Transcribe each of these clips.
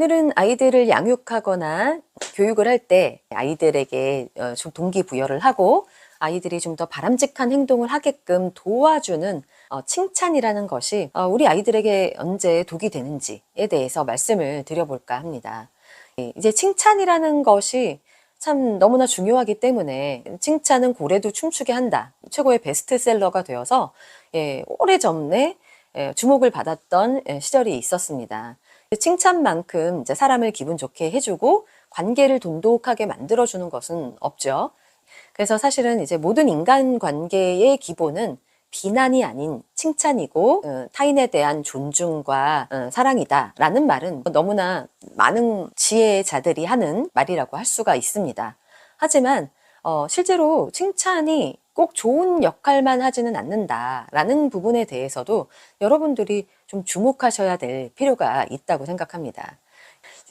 오늘은 아이들을 양육하거나 교육을 할 때 아이들에게 어, 좀 동기부여를 하고 아이들이 좀 더 바람직한 행동을 하게끔 도와주는 어, 칭찬이라는 것이 어, 우리 아이들에게 언제 독이 되는지에 대해서 말씀을 드려볼까 합니다. 예, 이제 칭찬이라는 것이 참 너무나 중요하기 때문에 칭찬은 고래도 춤추게 한다. 최고의 베스트셀러가 되어서 예, 오래전에 예, 주목을 받았던 예, 시절이 있었습니다. 칭찬만큼 이제 사람을 기분 좋게 해주고 관계를 돈독하게 만들어주는 것은 없죠. 그래서 사실은 이제 모든 인간 관계의 기본은 비난이 아닌 칭찬이고 어, 타인에 대한 존중과 어, 사랑이다 라는 말은 너무나 많은 지혜자들이 하는 말이라고 할 수가 있습니다. 하지만 어, 실제로 칭찬이 꼭 좋은 역할만 하지는 않는다라는 부분에 대해서도 여러분들이 좀 주목하셔야 될 필요가 있다고 생각합니다.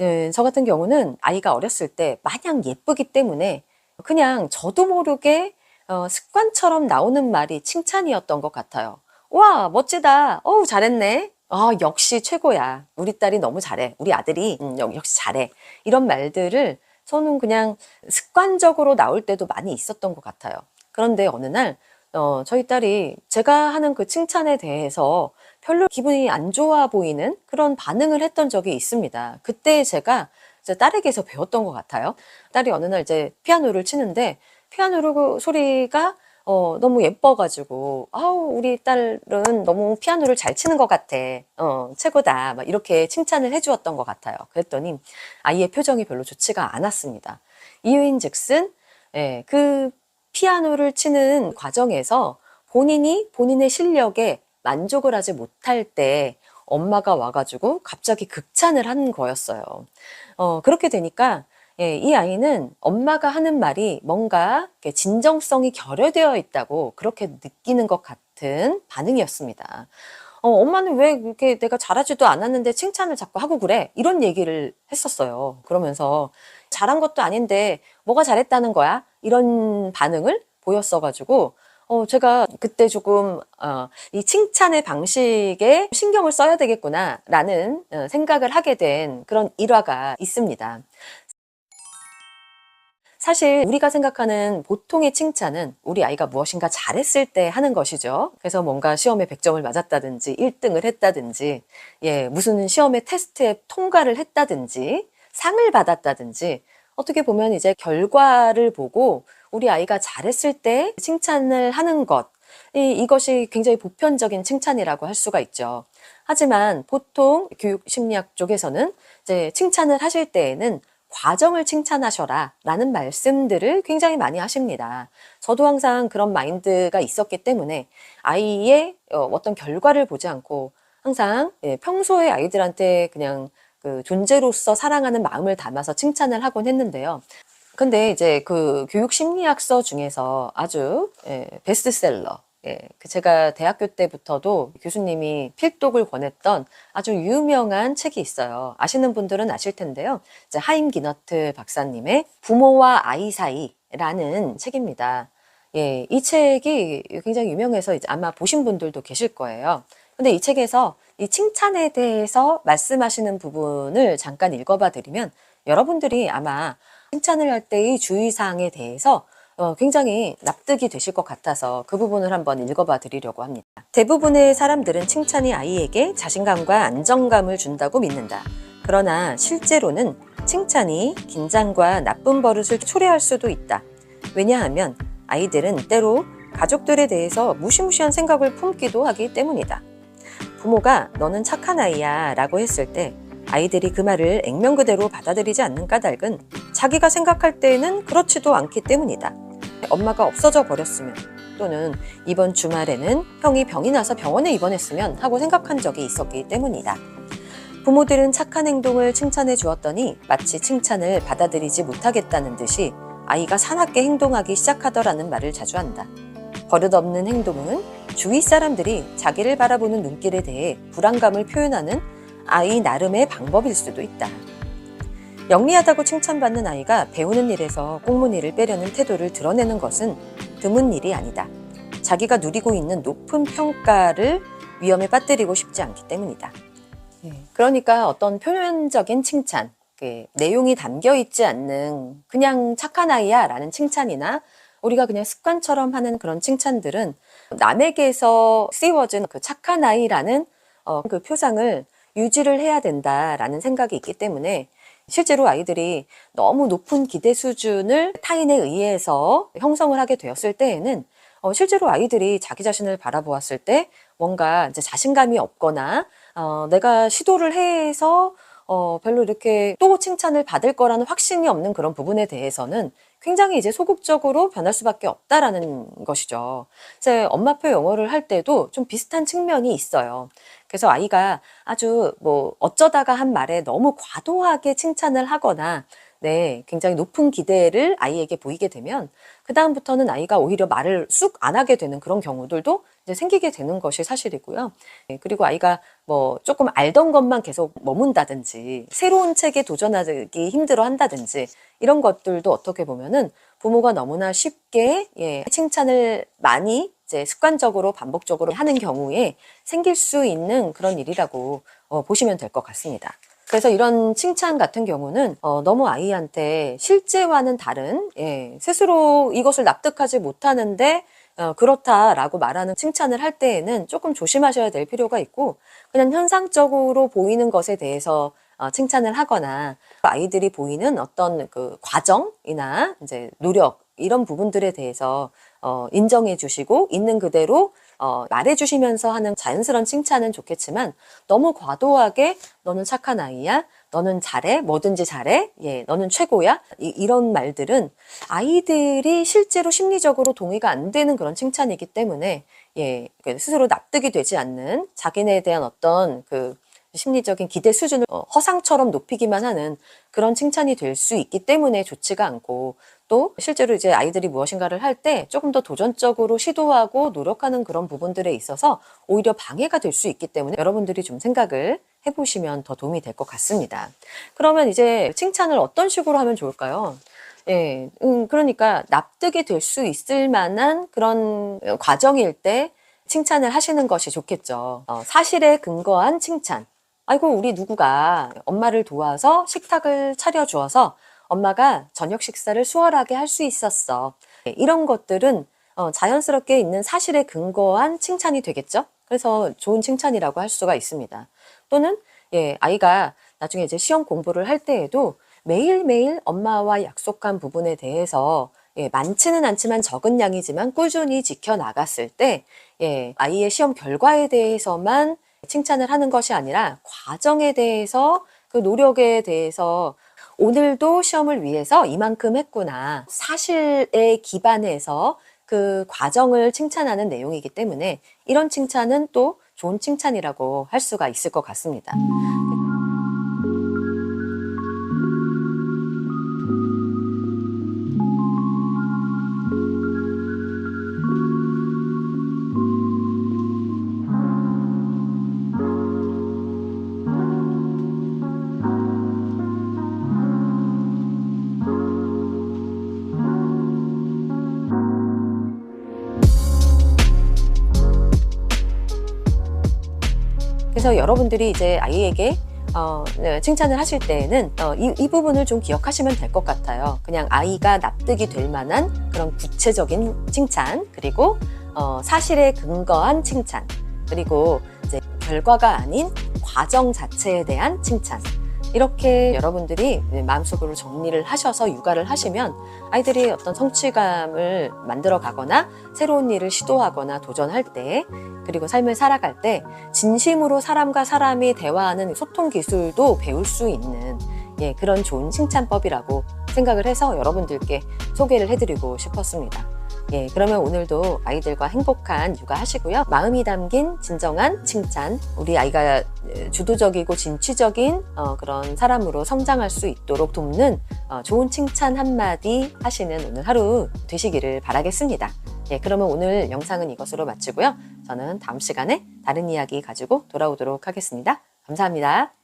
예, 저 같은 경우는 아이가 어렸을 때 마냥 예쁘기 때문에 그냥 저도 모르게 어, 습관처럼 나오는 말이 칭찬이었던 것 같아요. 와, 멋지다. 어우, 잘했네. 아, 역시 최고야. 우리 딸이 너무 잘해. 우리 아들이 음, 역- 역시 잘해. 이런 말들을 저는 그냥 습관적으로 나올 때도 많이 있었던 것 같아요. 그런데 어느 날 어, 저희 딸이 제가 하는 그 칭찬에 대해서 별로 기분이 안 좋아 보이는 그런 반응을 했던 적이 있습니다. 그때 제가 이제 딸에게서 배웠던 것 같아요. 딸이 어느 날 이제 피아노를 치는데 피아노로 그 소리가 어, 너무 예뻐가지고, 아우, 우리 딸은 너무 피아노를 잘 치는 것 같아. 어, 최고다. 막 이렇게 칭찬을 해주었던 것 같아요. 그랬더니 아이의 표정이 별로 좋지가 않았습니다. 이유인 즉슨, 예, 그 피아노를 치는 과정에서 본인이 본인의 실력에 만족을 하지 못할 때 엄마가 와가지고 갑자기 극찬을 한 거였어요. 어, 그렇게 되니까 예, 이 아이는 엄마가 하는 말이 뭔가 진정성이 결여되어 있다고 그렇게 느끼는 것 같은 반응이었습니다. 어, 엄마는 왜 이렇게 내가 잘하지도 않았는데 칭찬을 자꾸 하고 그래? 이런 얘기를 했었어요. 그러면서 잘한 것도 아닌데 뭐가 잘했다는 거야? 이런 반응을 보였어가지고 어, 제가 그때 조금, 어, 이 칭찬의 방식에 신경을 써야 되겠구나라는 어, 생각을 하게 된 그런 일화가 있습니다. 사실 우리가 생각하는 보통의 칭찬은 우리 아이가 무엇인가 잘했을 때 하는 것이죠. 그래서 뭔가 시험에 100점을 맞았다든지 1등을 했다든지 예, 무슨 시험의 테스트에 통과를 했다든지 상을 받았다든지 어떻게 보면 이제 결과를 보고 우리 아이가 잘했을 때 칭찬을 하는 것 이, 이것이 굉장히 보편적인 칭찬이라고 할 수가 있죠. 하지만 보통 교육 심리학 쪽에서는 이제 칭찬을 하실 때에는 과정을 칭찬하셔라 라는 말씀들을 굉장히 많이 하십니다. 저도 항상 그런 마인드가 있었기 때문에 아이의 어, 어떤 결과를 보지 않고 항상 예, 평소에 아이들한테 그냥 그 존재로서 사랑하는 마음을 담아서 칭찬을 하곤 했는데요. 근데 이제 그 교육 심리학서 중에서 아주 예, 베스트셀러 예, 그 제가 대학교 때부터도 교수님이 필독을 권했던 아주 유명한 책이 있어요. 아시는 분들은 아실 텐데요. 하임 기너트 박사님의 부모와 아이 사이라는 책입니다. 예, 이 책이 굉장히 유명해서 아마 보신 분들도 계실 거예요. 근데 이 책에서 이 칭찬에 대해서 말씀하시는 부분을 잠깐 읽어봐 드리면 여러분들이 아마 칭찬을 할 때의 주의사항에 대해서 어, 굉장히 납득이 되실 것 같아서 그 부분을 한번 읽어봐 드리려고 합니다. 대부분의 사람들은 칭찬이 아이에게 자신감과 안정감을 준다고 믿는다. 그러나 실제로는 칭찬이 긴장과 나쁜 버릇을 초래할 수도 있다. 왜냐하면 아이들은 때로 가족들에 대해서 무시무시한 생각을 품기도 하기 때문이다. 부모가 너는 착한 아이야 라고 했을 때 아이들이 그 말을 액면 그대로 받아들이지 않는 까닭은 자기가 생각할 때에는 그렇지도 않기 때문이다. 엄마가 없어져 버렸으면 또는 이번 주말에는 형이 병이 나서 병원에 입원했으면 하고 생각한 적이 있었기 때문이다. 부모들은 착한 행동을 칭찬해 주었더니 마치 칭찬을 받아들이지 못하겠다는 듯이 아이가 사납게 행동하기 시작하더라는 말을 자주 한다. 버릇없는 행동은 주위 사람들이 자기를 바라보는 눈길에 대해 불안감을 표현하는 아이 나름의 방법일 수도 있다. 영리하다고 칭찬받는 아이가 배우는 일에서 꽁무니를 빼려는 태도를 드러내는 것은 드문 일이 아니다. 자기가 누리고 있는 높은 평가를 위험에 빠뜨리고 싶지 않기 때문이다. 네. 그러니까 어떤 표면적인 칭찬, 그 내용이 담겨 있지 않는 그냥 착한 아이야 라는 칭찬이나 우리가 그냥 습관처럼 하는 그런 칭찬들은 남에게서 씌워진 그 착한 아이라는 어, 그 표상을 유지를 해야 된다라는 생각이 있기 때문에 실제로 아이들이 너무 높은 기대 수준을 타인에 의해서 형성을 하게 되었을 때에는 어, 실제로 아이들이 자기 자신을 바라보았을 때 뭔가 이제 자신감이 없거나 어, 내가 시도를 해서 어, 별로 이렇게 또 칭찬을 받을 거라는 확신이 없는 그런 부분에 대해서는 굉장히 이제 소극적으로 변할 수밖에 없다라는 것이죠. 이제 엄마표 영어를 할 때도 좀 비슷한 측면이 있어요. 그래서 아이가 아주 뭐 어쩌다가 한 말에 너무 과도하게 칭찬을 하거나 네, 굉장히 높은 기대를 아이에게 보이게 되면 그 다음부터는 아이가 오히려 말을 쑥 안 하게 되는 그런 경우들도 이제 생기게 되는 것이 사실이고요. 네, 그리고 아이가 뭐 조금 알던 것만 계속 머문다든지 새로운 책에 도전하기 힘들어 한다든지 이런 것들도 어떻게 보면은 부모가 너무나 쉽게 예, 칭찬을 많이 이제 습관적으로 반복적으로 하는 경우에 생길 수 있는 그런 일이라고 어, 보시면 될 것 같습니다. 그래서 이런 칭찬 같은 경우는 어, 너무 아이한테 실제와는 다른 예, 스스로 이것을 납득하지 못하는데 어, 그렇다라고 말하는 칭찬을 할 때에는 조금 조심하셔야 될 필요가 있고 그냥 현상적으로 보이는 것에 대해서 어, 칭찬을 하거나 아이들이 보이는 어떤 그 과정이나 이제 노력 이런 부분들에 대해서 어, 인정해 주시고 있는 그대로 어, 말해 주시면서 하는 자연스러운 칭찬은 좋겠지만 너무 과도하게 너는 착한 아이야 너는 잘해 뭐든지 잘해 예 너는 최고야. 이, 런 말들은 아이들이 실제로 심리적으로 동의가 안 되는 그런 칭찬이기 때문에 예 스스로 납득이 되지 않는 자기네에 대한 어떤 그 심리적인 기대 수준을 어, 허상처럼 높이기만 하는 그런 칭찬이 될 수 있기 때문에 좋지가 않고 또 실제로 이제 아이들이 무엇인가를 할 때 조금 더 도전적으로 시도하고 노력하는 그런 부분들에 있어서 오히려 방해가 될 수 있기 때문에 여러분들이 좀 생각을 해보시면 더 도움이 될 것 같습니다. 그러면 이제 칭찬을 어떤 식으로 하면 좋을까요? 예, 음, 그러니까 납득이 될 수 있을 만한 그런 과정일 때 칭찬을 하시는 것이 좋겠죠. 어, 사실에 근거한 칭찬. 아이고, 우리 누구가 엄마를 도와서 식탁을 차려주어서 엄마가 저녁 식사를 수월하게 할 수 있었어. 네, 이런 것들은 어, 자연스럽게 있는 사실에 근거한 칭찬이 되겠죠? 그래서 좋은 칭찬이라고 할 수가 있습니다. 또는 예, 아이가 나중에 이제 시험 공부를 할 때에도 매일매일 엄마와 약속한 부분에 대해서 예, 많지는 않지만 적은 양이지만 꾸준히 지켜 나갔을 때 예, 아이의 시험 결과에 대해서만 칭찬을 하는 것이 아니라 과정에 대해서 그 노력에 대해서 오늘도 시험을 위해서 이만큼 했구나. 사실에 기반해서 그 과정을 칭찬하는 내용이기 때문에 이런 칭찬은 또 좋은 칭찬이라고 할 수가 있을 것 같습니다. 그래서 여러분들이 이제 아이에게 어, 네, 칭찬을 하실 때에는 어, 이, 이 부분을 좀 기억하시면 될 것 같아요. 그냥 아이가 납득이 될 만한 그런 구체적인 칭찬, 그리고 어, 사실에 근거한 칭찬, 그리고 이제 결과가 아닌 과정 자체에 대한 칭찬. 이렇게 여러분들이 마음속으로 정리를 하셔서 육아를 하시면 아이들이 어떤 성취감을 만들어 가거나 새로운 일을 시도하거나 도전할 때 그리고 삶을 살아갈 때 진심으로 사람과 사람이 대화하는 소통 기술도 배울 수 있는 예, 그런 좋은 칭찬법이라고 생각을 해서 여러분들께 소개를 해드리고 싶었습니다. 예, 그러면 오늘도 아이들과 행복한 육아 하시고요. 마음이 담긴 진정한 칭찬, 우리 아이가 주도적이고 진취적인 어, 그런 사람으로 성장할 수 있도록 돕는 어, 좋은 칭찬 한마디 하시는 오늘 하루 되시기를 바라겠습니다. 예, 그러면 오늘 영상은 이것으로 마치고요. 저는 다음 시간에 다른 이야기 가지고 돌아오도록 하겠습니다. 감사합니다.